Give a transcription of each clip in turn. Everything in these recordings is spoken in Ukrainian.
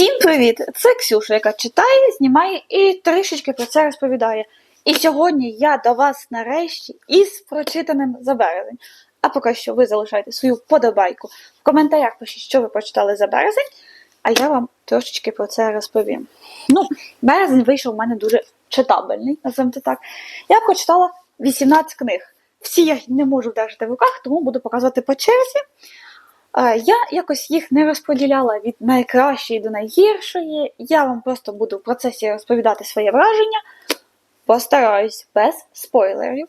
Всім привіт! Це Ксюша, яка читає, знімає і трішечки про це розповідає. І сьогодні я до вас нарешті із прочитаним за березень. А поки що ви залишайте свою подобайку в коментарях пишіть, що ви прочитали за березень, а я вам трошечки про це розповім. Ну, березень вийшов у мене дуже читабельний, називаємо так. Я прочитала 18 книг. Всі я не можу вдержати в руках, тому буду показувати по черзі. Е, Я якось їх не розподіляла від найкращої до найгіршої. Я вам просто буду в процесі розповідати своє враження. Постараюсь без спойлерів.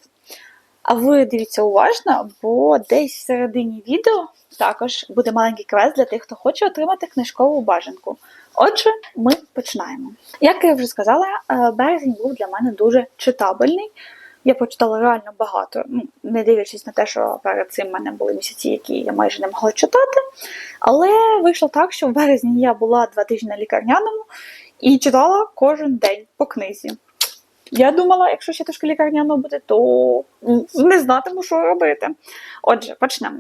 А ви дивіться уважно, бо десь в середині відео також буде маленький квест для тих, хто хоче отримати книжкову бажанку. Отже, ми починаємо. Як я вже сказала, е, березень був для мене дуже читабельний. Я прочитала реально багато, ну, не дивлячись на те, що перед цим в мене були місяці, які я майже не могла читати. Але вийшло так, що в березні я була два тижні на лікарняному і читала кожен день по книзі. Я думала, якщо ще трошки лікарняно буде, то не знатиму, що робити. Отже, почнемо.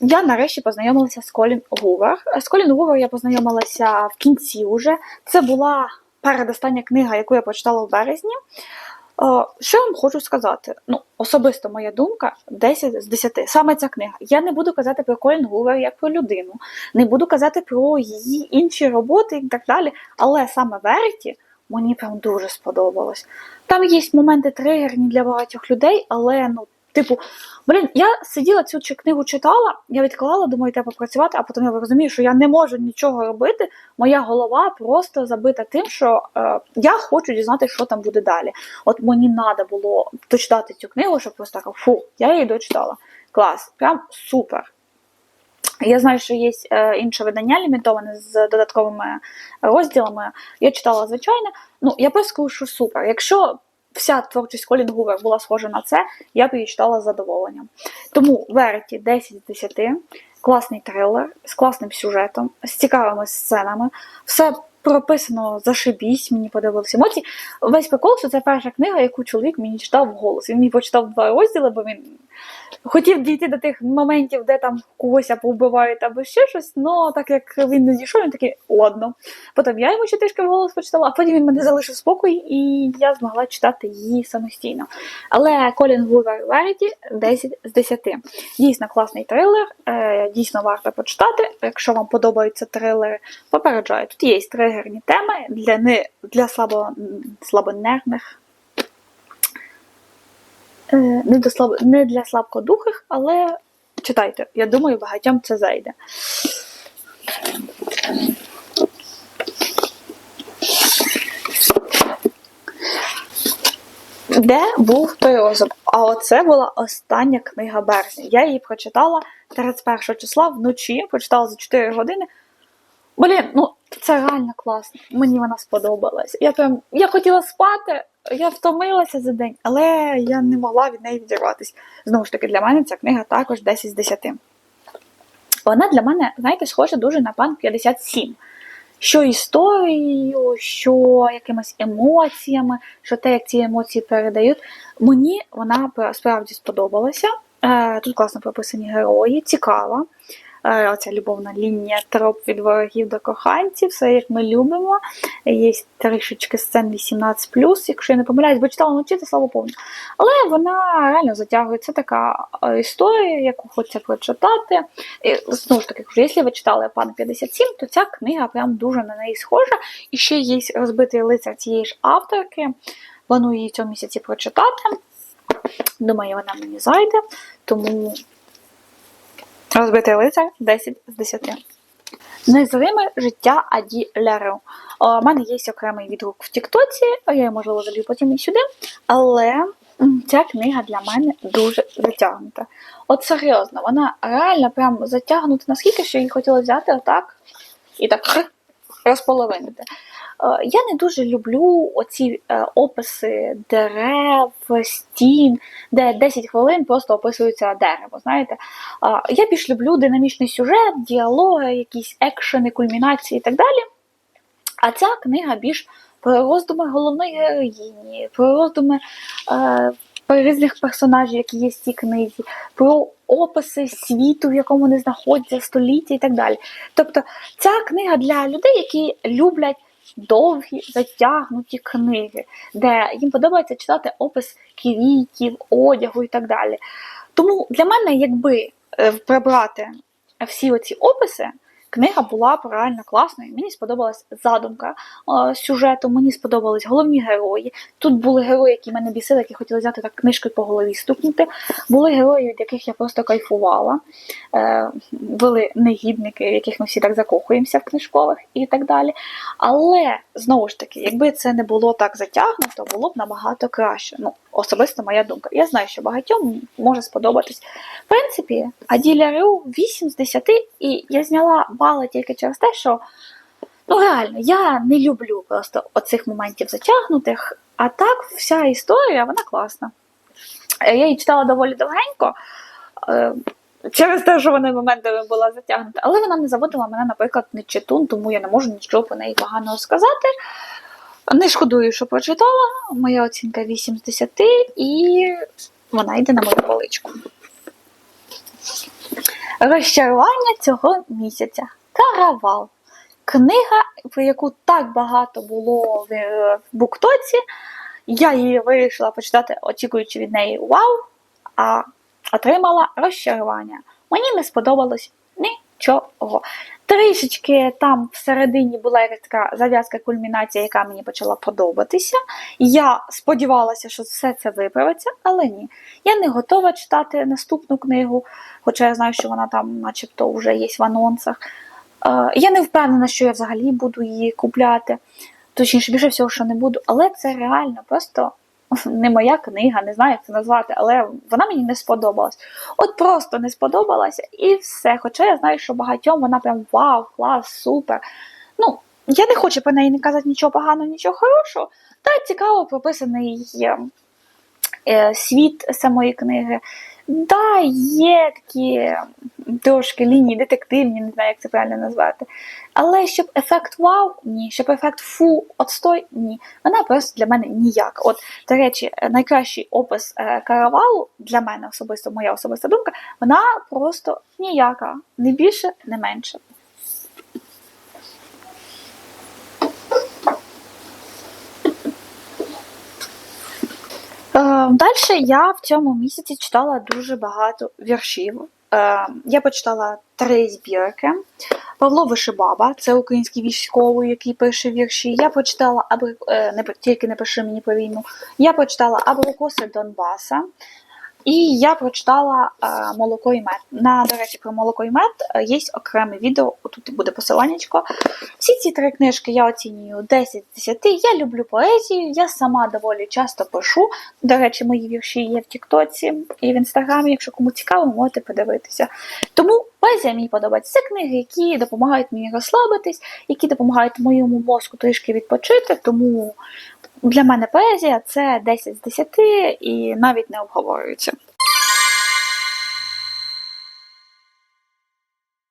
Я нарешті познайомилася з Колін Гувер. З Колін Гувер я познайомилася в кінці уже. Це була передостання книга, яку я прочитала в березні. Е, Що я вам хочу сказати? Ну, особисто моя думка 10 з 10. Саме ця книга. Я не буду казати про Колін Гувер як про людину, не буду казати про її інші роботи і так далі. Але саме Веріті мені прям дуже сподобалось. Там є моменти тригерні для багатьох людей, але ну, типу, блін, я сиділа цю книгу читала, я відклала, думаю, треба попрацювати, а потім я розумію, що я не можу нічого робити. Моя голова просто забита тим, що е, я хочу дізнатися, що там буде далі. От мені треба було дочитати цю книгу, щоб просто так, фу, я її дочитала. Клас, прям супер. Я знаю, що є е, інше видання лімітоване з додатковими розділами. Я читала звичайне. Ну, я просто скажу, що супер. Якщо вся творчість Колін Гувер була схожа на це, я б її читала з задоволенням. Тому Вереті 10 з 10, класний трилер з класним сюжетом, з цікавими сценами. Все прописано зашибісь, мені подобалися емоції. Весь прикол, що це перша книга, яку чоловік мені читав голос. Він мені почитав два розділи, бо він хотів дійти до тих моментів, де там когось або вбивають, або ще щось, але так як він не дійшов, він такий ладно. Потім я йому ще трішки вголос почитала, а потім він мене залишив спокій, і я змогла читати її самостійно. Але Колін Гувер Веріті 10 з 10. Дійсно класний трилер, е, дійсно варто почитати. Якщо вам подобаються трилери, попереджаю. Тут є тригерні теми для, не, для слабо, слабонервних. Е, Не, до слаб... не для слабкодухих, але читайте. Я думаю, багатьом це зайде. Де був той розум? А оце була остання книга березня. Я її прочитала 31 числа вночі, прочитала за 4 години. Блін, ну це реально класно. Мені вона сподобалась. Я прям я хотіла спати, я втомилася за день, але я не могла від неї відірватися. Знову ж таки, для мене ця книга також 10 з 10. Вона для мене, знаєте, схожа дуже на пан 57. Що історією, що якимись емоціями, що те, як ці емоції передають. Мені вона справді сподобалася. Е, Тут класно прописані герої, цікава. Е, Оця любовна лінія троп від ворогів до коханців, все як ми любимо. Є трішечки сцен 18+, якщо я не помиляюсь, бо читала вночі, це слава повно. Але вона реально затягує. Це така е, історія, яку хочеться прочитати. І, знову ж таки, якщо ви читали пан 57, то ця книга прям дуже на неї схожа. І ще є розбитий лицар цієї ж авторки. Планую її в цьому місяці прочитати. Думаю, вона мені зайде, тому розбитий лицар 10 з 10. Незриме життя Аді Ляру. У мене є окремий відгук в Тіктоці, я її, можливо, залью потім і сюди. Але ця книга для мене дуже затягнута. От серйозно, вона реально прям затягнута наскільки, що її хотіла взяти отак і так розполовинити. Е, Я не дуже люблю оці е, описи дерев, стін, де 10 хвилин просто описується дерево. Знаєте, А, я більш люблю динамічний сюжет, діалоги, якісь екшени, кульмінації і так далі. А ця книга більш про роздуми головної героїні, про роздуми е, про різних персонажів, які є в цій книзі, про описи світу, в якому вони знаходяться, століття і так далі. Тобто, ця книга для людей, які люблять довгі затягнуті книги, де їм подобається читати опис квітів, одягу і так далі. Тому для мене, якби е, прибрати всі оці описи, книга була реально класною. Мені сподобалась задумка е, сюжету, мені сподобались головні герої. Тут були герої, які мене бісили, які хотіли взяти так книжкою по голові стукнути. Були герої, від яких я просто кайфувала. Е, Були негідники, в яких ми всі так закохуємося в книжкових і так далі. Але знову ж таки, якби це не було так затягнуто, було б набагато краще. Ну, особисто моя думка. Я знаю, що багатьом може сподобатись. В принципі, Аділя Рю 8 з 10, і я зняла бали тільки через те, що ну реально я не люблю просто оцих моментів затягнутих. А так, вся історія, вона класна. Е, Я її читала доволі довгенько. е, Через те, що вона моментами була затягнута, але вона не заводила мене, наприклад, не читун, тому я не можу нічого про неї поганого сказати. Не шкодую, що прочитала. Моя оцінка 8 з 10, і вона йде на мою поличку. Розчарування цього місяця. Каравал. Книга, про яку так багато було в буктоці. Я її вирішила почитати, очікуючи від неї вау, а отримала розчарування. Мені не сподобалось нічого. Трішечки там всередині була якась така зав'язка кульмінація, яка мені почала подобатися. Я сподівалася, що все це виправиться, але ні. Я не готова читати наступну книгу, хоча я знаю, що вона там, начебто, вже є в анонсах. Е, Я не впевнена, що я взагалі буду її купляти. Точніше, більше всього, що не буду, але це реально просто не моя книга, не знаю, як це назвати, але вона мені не сподобалась. От просто не сподобалася і все. Хоча я знаю, що багатьом вона прям вау, клас, супер. Ну, я не хочу про неї не казати нічого поганого, нічого хорошого. Та цікаво прописаний е, е, світ самої книги. Да, є такі трошки лінії детективні, не знаю, як це правильно назвати. Але щоб ефект вау, ні, щоб ефект фу, отстой, ні. Вона просто для мене ніяк. От, до речі, найкращий опис е, каравалу для мене особисто, моя особиста думка, вона просто ніяка. Не більше, не менше. Далі я в цьому місяці читала дуже багато віршів. Е, Я почитала три збірки. Павло Вишибаба, це український військовий, який пише вірші. Я почитала або е, не тільки не пиши мені про війну. Я почитала Абрикоси Донбаса. І я прочитала е, молоко і мед. На, до речі, про молоко і мед е, є окреме відео, тут буде посиланнячко. Всі ці три книжки я оцінюю 10 з 10. Я люблю поезію, я сама доволі часто пишу. До речі, мої вірші є в Тіктоці і в інстаграмі. Якщо кому цікаво, можете подивитися. Тому поезія мені подобається. Це книги, які допомагають мені розслабитись, які допомагають моєму мозку трішки відпочити. Тому для мене поезія це 10 з 10 і навіть не обговорюється.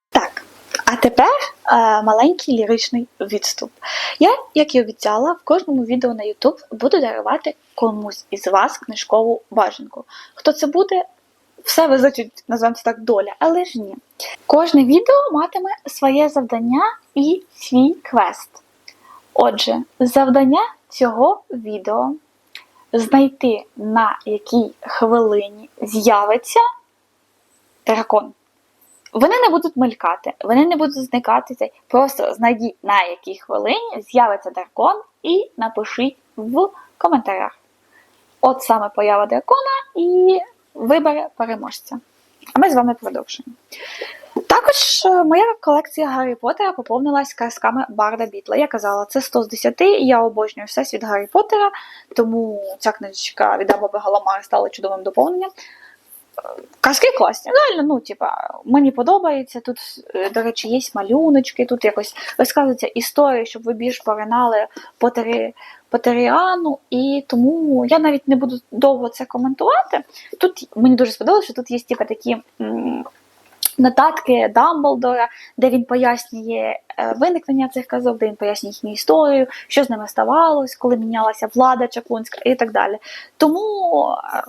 Так, а тепер е, маленький ліричний відступ. Я, як і обіцяла, в кожному відео на YouTube буду дарувати комусь із вас книжкову бажанку. Хто це буде? Все визначить, називаємо це так, доля, але ж ні. Кожне відео матиме своє завдання і свій квест. Отже, завдання цього відео знайти на якій хвилині з'явиться дракон. Вони не будуть мелькати, вони не будуть зникати. Просто знайдіть на якій хвилині з'явиться дракон і напишіть в коментарях. От саме поява дракона і вибере переможця. А ми з вами продовжуємо. Також е, моя колекція Гаррі Поттера поповнилась казками Барда Бітла. Я казала, це 100 з 10, і я обожнюю всесвіт Гаррі Поттера, тому ця книжечка від Абаби Галамара стала чудовим доповненням. Е, Казки класні, реально, ну, типа, мені подобається. Тут, е, до речі, є малюночки, тут якось розказується історія, щоб ви більш поринали Поттері, Поттеріану, і тому я навіть не буду довго це коментувати. Тут мені дуже сподобалося, що тут є типа такі. Нотатки Дамблдора, де він пояснює е, виникнення цих казок, де він пояснює їхню історію, що з ними ставалось, коли мінялася влада чаклунська і так далі. Тому е,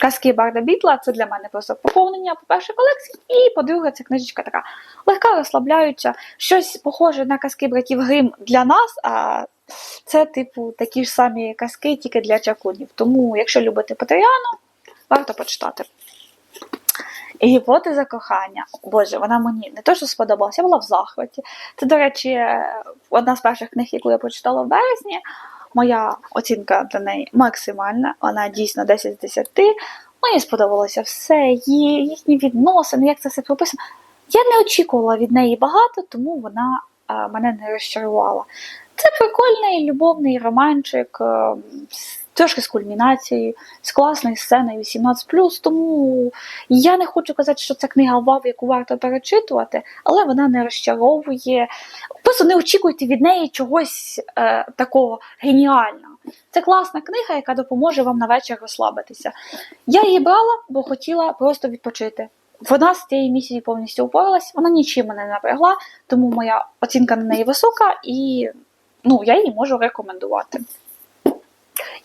казки Барда Бітла це для мене просто поповнення, по-перше, колекції, і по-друге, ця книжечка така легка, розслабляюча, щось похоже на казки братів Грим для нас. а це, типу, такі ж самі казки, тільки для чаклунів. Тому, якщо любите Патріану, варто почитати. І гіпотеза кохання. Боже, вона мені не то, що сподобалася, я була в захваті. Це, до речі, одна з перших книг, яку я прочитала в березні. Моя оцінка для неї максимальна, вона дійсно 10 з 10. Мені сподобалося все, її, їхні відносини, як це все прописано. Я не очікувала від неї багато, тому вона а, мене не розчарувала. Це прикольний любовний романчик, е, з- трошки з кульмінацією, з класною сценою 18+, тому я не хочу казати, що це книга вау, яку варто перечитувати, але вона не розчаровує. Просто не очікуйте від неї чогось е, такого геніального. Це класна книга, яка допоможе вам на вечір розслабитися. Я її брала, бо хотіла просто відпочити. Вона з цієї місії повністю упоралась, вона нічим мене не напрягла, тому моя оцінка на неї висока і ну, я її можу рекомендувати.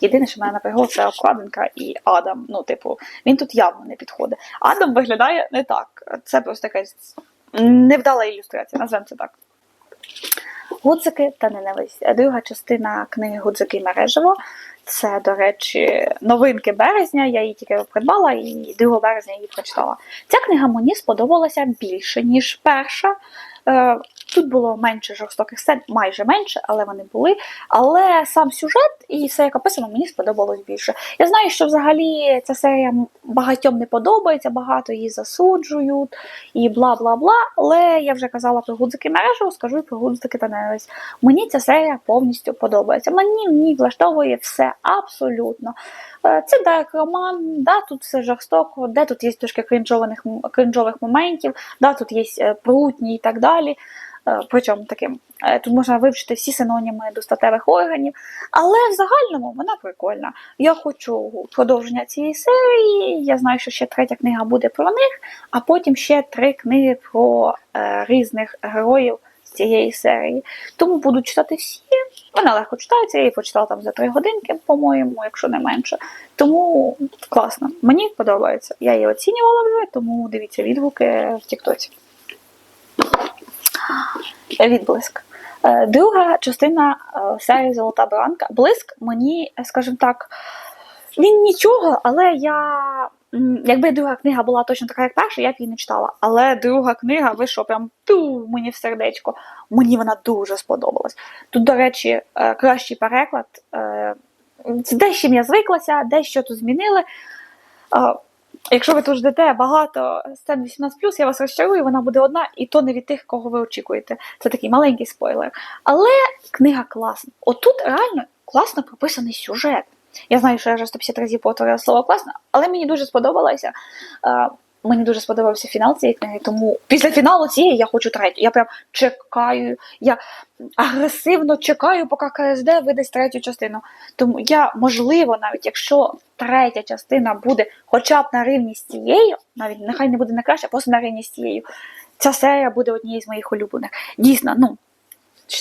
Єдине, що мене напрягло, це обкладинка і Адам. Ну, типу, він тут явно не підходить. Адам виглядає не так. Це просто якась невдала ілюстрація, назвемо це так. Гудзики та ненависть. Друга частина книги Гудзики і мережево. Це, до речі, новинки березня. Я її тільки придбала і 2 березня її прочитала. Ця книга мені сподобалася більше, ніж перша. Тут було менше жорстоких сцен, майже менше, але вони були. Але сам сюжет і все, як описано, мені сподобалось більше. Я знаю, що взагалі ця серія багатьом не подобається, багато її засуджують і бла бла бла. Але я вже казала про гудзики мережу, скажу і про гудзики та ненависть. Мені ця серія повністю подобається. Мені в ній влаштовує все абсолютно. Е, Це дарк роман, да, тут все жорстоко, де тут є трошки кринжованих, кринжових моментів, да, тут є е, прутні і так далі. Е, Причому таким. е, Тут можна вивчити всі синоніми до статевих органів, але в загальному вона прикольна. Я хочу продовження цієї серії. Я знаю, що ще третя книга буде про них, а потім ще три книги про е, різних героїв з цієї серії. Тому буду читати всі. Вона легко читається, я її почитала там за три годинки, по-моєму, якщо не менше. Тому класно. Мені подобається. Я її оцінювала вже, тому дивіться відгуки в Тіктоці. Відблиск. Е, Друга частина е, серії Золота Бранка. Блиск мені, е, скажімо так, він нічого, але я. Якби друга книга була точно така, як перша, я б її не читала. Але друга книга вийшла прям ту мені в сердечко. Мені вона дуже сподобалась. Тут, до речі, е, кращий переклад. е, Це де з чим я звиклася, дещо тут змінили. Е, Якщо ви тут ждете багато сцен 18+, я вас розчарую, вона буде одна, і то не від тих, кого ви очікуєте. Це такий маленький спойлер. Але книга класна. Отут реально класно прописаний сюжет. Я знаю, що я вже 150 разів повторила слово класно, але мені дуже сподобалося. Мені дуже сподобався фінал цієї книги, тому після фіналу цієї я хочу третю. Я прям чекаю, я агресивно чекаю, поки КСД видасть третю частину. Тому я, можливо, навіть якщо третя частина буде хоча б на рівні з цією, навіть нехай не буде найкраще, а просто на рівні з цією, ця серія буде однією з моїх улюблених. Дійсно, ну.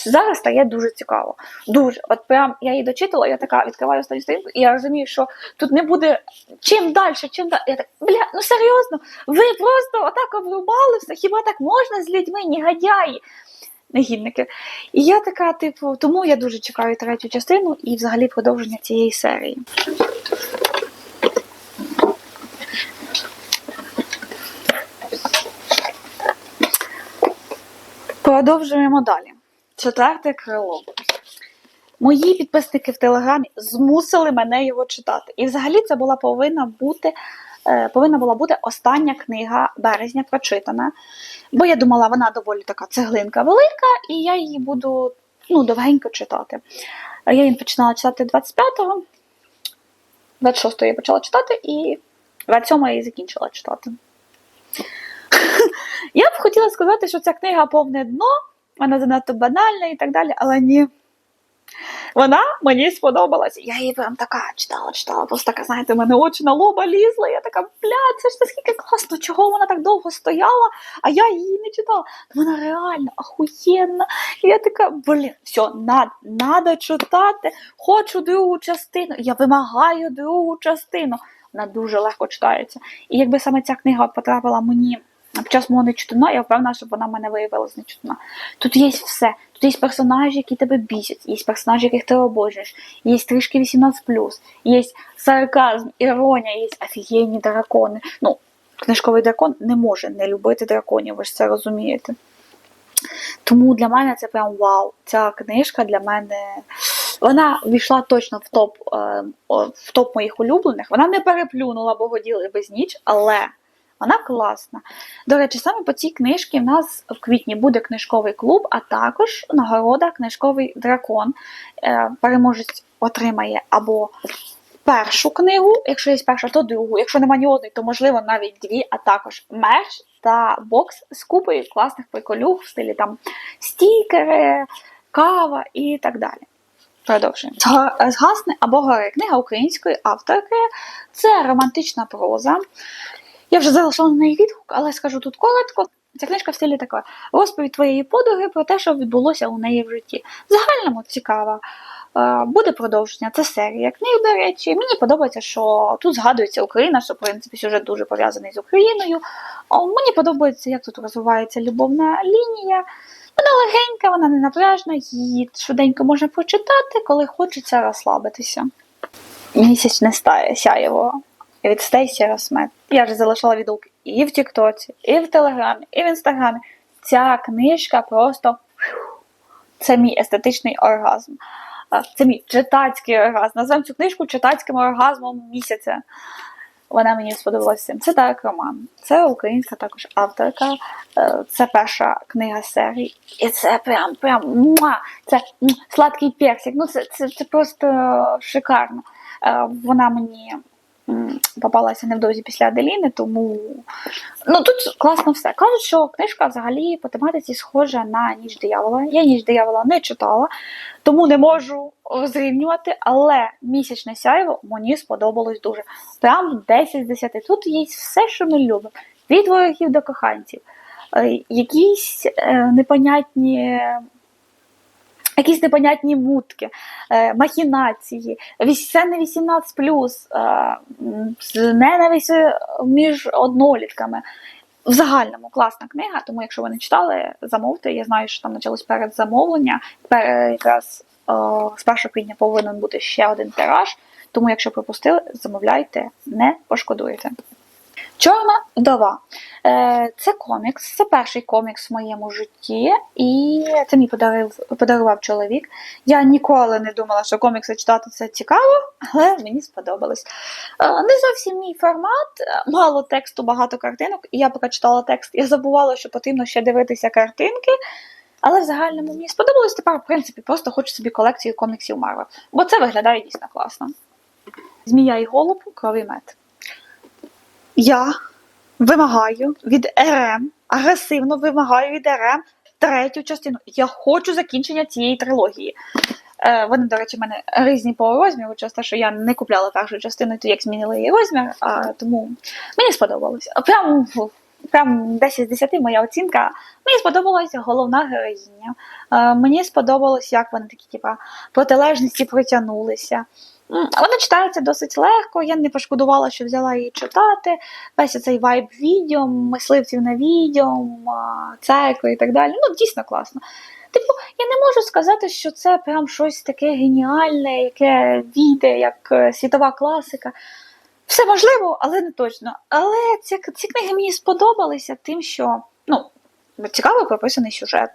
Зараз стає дуже цікаво. Дуже. От прям я її дочитала, я така відкриваю останню сторінку, і я розумію, що тут не буде чим далі, чим далі. Я так, бля, ну серйозно, ви просто отак обрубали все. Хіба так можна з людьми, негодяї, негідники. І я така, типу, тому я дуже чекаю третю частину і взагалі продовження цієї серії. Продовжуємо далі. Четверте крило. Мої підписники в Телеграмі змусили мене його читати. І взагалі це була повинна бути. е, Повинна була бути остання книга березня прочитана, бо я думала, вона доволі така цеглинка велика, і я її буду ну, довгенько читати. Е, Я її починала читати 25-го, 26-го я почала читати, і 27-го я її закінчила читати. Я б хотіла сказати, що ця книга повне дно, вона занадто банальна і так далі, але ні. Вона мені сподобалась. Я її прям така читала, читала. Просто така, знаєте, мене очі на лоба лізли. Я така, бля, це ж наскільки класно, чого вона так довго стояла, а я її не читала. Вона реально ахуєнна. І я така, блін, все, надо, надо читати. Хочу другу частину. Я вимагаю другу частину. Вона дуже легко читається. І якби саме ця книга потрапила мені під час мого нечитуна, я впевнена, щоб вона мене виявилась нечитуна. Тут є все. Тут є персонажі, які тебе бісять, є персонажі, яких ти обожнюєш, є трішки 18+, є сарказм, іронія, є офігенні дракони. Ну, книжковий дракон не може не любити драконів, ви ж це розумієте. Тому для мене це прям вау. Ця книжка для мене. Вона війшла точно в топ, е, в топ моїх улюблених. Вона не переплюнула богоділи без ніч, але вона класна. До речі, саме по цій книжці в нас в квітні буде книжковий клуб, а також нагорода книжковий дракон. Е, Переможець отримає або першу книгу, якщо є перша, то другу. Якщо немає ні одної, то можливо навіть дві, а також мерч та бокс з купою класних приколюг в стилі там стікери, кава і так далі. Продовжуємо. Згасне або гори. Книга української авторки. Це романтична проза. Я вже залишила на неї відгук, але скажу тут коротко. Ця книжка в стилі така розповідь твоєї подруги про те, що відбулося у неї в житті. Загальному цікава. Е, Буде продовження, це серія книг, до речі. Мені подобається, що тут згадується Україна, що в принципі сюжет дуже пов'язаний з Україною. Мені подобається, як тут розвивається любовна лінія. Вона легенька, вона не напряжна, її швиденько можна прочитати, коли хочеться розслабитися. Місячне стає сяєво від Стейсі Росмет. Я вже залишила відгук і в Тіктоці, і в Телеграмі, і в Інстаграмі. Ця книжка просто це мій естетичний оргазм. Це мій читацький оргазм. Назвемо цю книжку читацьким оргазмом місяця. Вона мені сподобалася. Це так роман. Це українська також авторка. Е, Це перша книга серії. І це прям прям муа! це сладкий персик. Ну це, це, це просто шикарно. Е, Вона мені попалася невдовзі після Аделіни, тому ну тут класно все. Кажуть, що книжка взагалі по тематиці схожа на ніч диявола. Я ніч диявола не читала, тому не можу зрівнювати, але місячне сяйво мені сподобалось дуже. Прям 10 з 10. Тут є все, що ми любимо. Від ворогів до коханців. Е, Якісь е, непонятні. Якісь непонятні мутки, е, махінації, це не 18 плюс, ненависть між однолітками. В загальному класна книга, тому якщо ви не читали, замовте. Я знаю, що там почалось передзамовлення. Пер, якраз о, з 1 квітня повинен бути ще один тираж. Тому, якщо пропустили, замовляйте, не пошкодуєте. Чорна вдова. Е, Це комікс, це перший комікс в моєму житті, і це мені подарив, подарував чоловік. Я ніколи не думала, що комікси читати це цікаво, але мені сподобалось. Е, Не зовсім мій формат, е, мало тексту, багато картинок. І я читала текст, я забувала, що потрібно ще дивитися картинки. Але в загальному мені сподобалось тепер, в принципі, просто хочу собі колекцію коміксів Марвел. Бо це виглядає дійсно класно. Змія і голуб, крові мед. Я вимагаю від РМ, агресивно вимагаю від РМ третю частину. Я хочу закінчення цієї трилогії. Е, вони, до речі, в мене різні по розміру, через що я не купляла першу частину, тоді як змінили її розмір, а, тому мені сподобалось. Прям, прям 10 з 10 моя оцінка. Мені сподобалася головна героїня. Е, мені сподобалось, як вони такі, типа, протилежності притягнулися. Вона читається досить легко, я не пошкодувала, що взяла її читати. Весь цей вайб відьом, мисливців на відьом, а, церкви і так далі. Ну, дійсно класно. Типу, я не можу сказати, що це прям щось таке геніальне, яке війде, як е, світова класика. Все можливо, але не точно. Але ці, ці книги мені сподобалися тим, що ну, цікаво прописаний сюжет.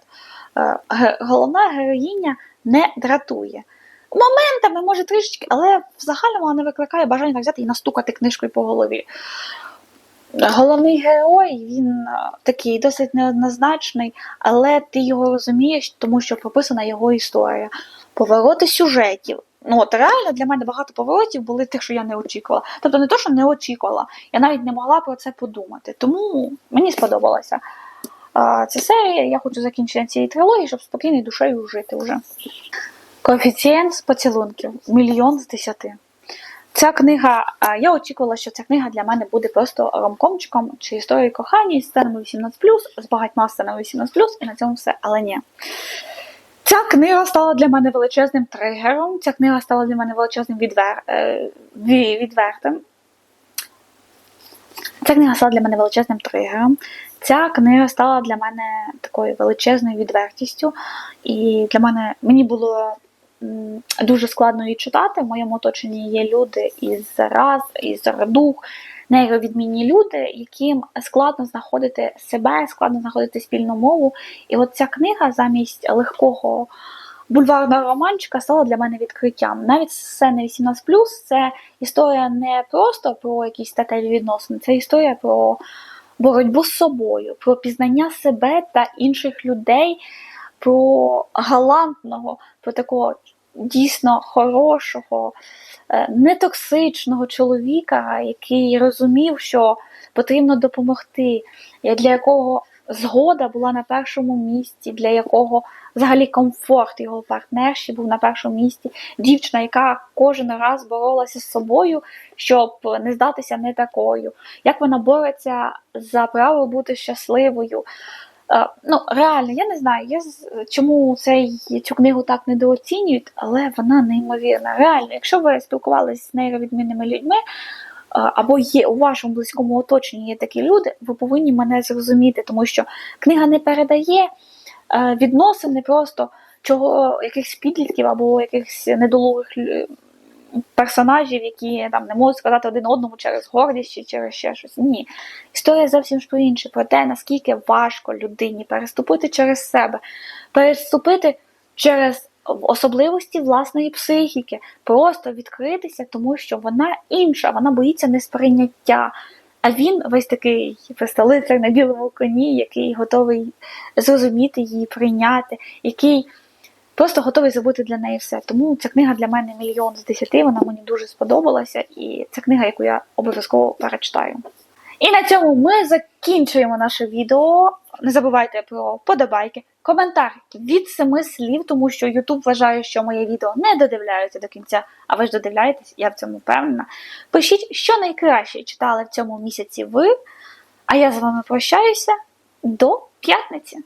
Е, Головна героїня не дратує. Моментами, може, трішечки, але в загальному вона не викликає бажання взяти і настукати книжкою по голові. Головний герой, він е, такий досить неоднозначний, але ти його розумієш, тому що прописана його історія. Повороти сюжетів. Ну от реально для мене багато поворотів були тих, що я не очікувала. Тобто не то, що не очікувала, я навіть не могла про це подумати. Тому мені сподобалася а, ця серія. Я хочу закінчення цієї трилогії, щоб спокійною душею жити вже. Коефіцієнт з поцілунків мільйон з десяти. Ця книга, я очікувала, що ця книга для мене буде просто ромкомчиком чи історією кохання із сценами 18+, з багатьма сценами 18+, і на цьому все. Але ні. Ця книга стала для мене величезним тригером. Ця книга стала для мене величезним відвер... е, відвертим. Ця книга стала для мене величезним тригером. Ця книга стала для мене такою величезною відвертістю. І для мене мені було дуже складно її читати. В моєму оточенні є люди із раз, із родух, нейровідмінні люди, яким складно знаходити себе, складно знаходити спільну мову. І от ця книга замість легкого бульварного романчика стала для мене відкриттям. Навіть сцени 18+, це історія не просто про якісь статеві відносини, це історія про боротьбу з собою, про пізнання себе та інших людей, про галантного, про такого дійсно хорошого, е, нетоксичного чоловіка, який розумів, що потрібно допомогти, для якого згода була на першому місці, для якого взагалі комфорт його партнерші був на першому місці. Дівчина, яка кожен раз боролася з собою, щоб не здатися не такою. Як вона бореться за право бути щасливою. Е, Ну, реально, я не знаю, я чому цей, цю книгу так недооцінюють, але вона неймовірна. Реально, якщо ви спілкувалися з нейровідмінними людьми, е, або є у вашому близькому оточенні є такі люди, ви повинні мене зрозуміти, тому що книга не передає е, відносини просто чого якихось підлітків або якихось недолугих персонажів, які там не можуть сказати один одному через гордість чи через ще щось. Ні. Історія зовсім ж про інше, про те, наскільки важко людині переступити через себе, переступити через особливості власної психіки, просто відкритися, тому що вона інша, вона боїться несприйняття. А він весь такий веселицар на білому коні, який готовий зрозуміти її, прийняти, який просто готовий забути для неї все. Тому ця книга для мене мільйон з десяти, вона мені дуже сподобалася, і це книга, яку я обов'язково перечитаю. І на цьому ми закінчуємо наше відео. Не забувайте про вподобайки, коментар від семи слів, тому що YouTube вважає, що моє відео не додивляються до кінця, а ви ж додивляєтесь, я в цьому впевнена. Пишіть, що найкраще читали в цьому місяці ви. А я з вами прощаюся до п'ятниці.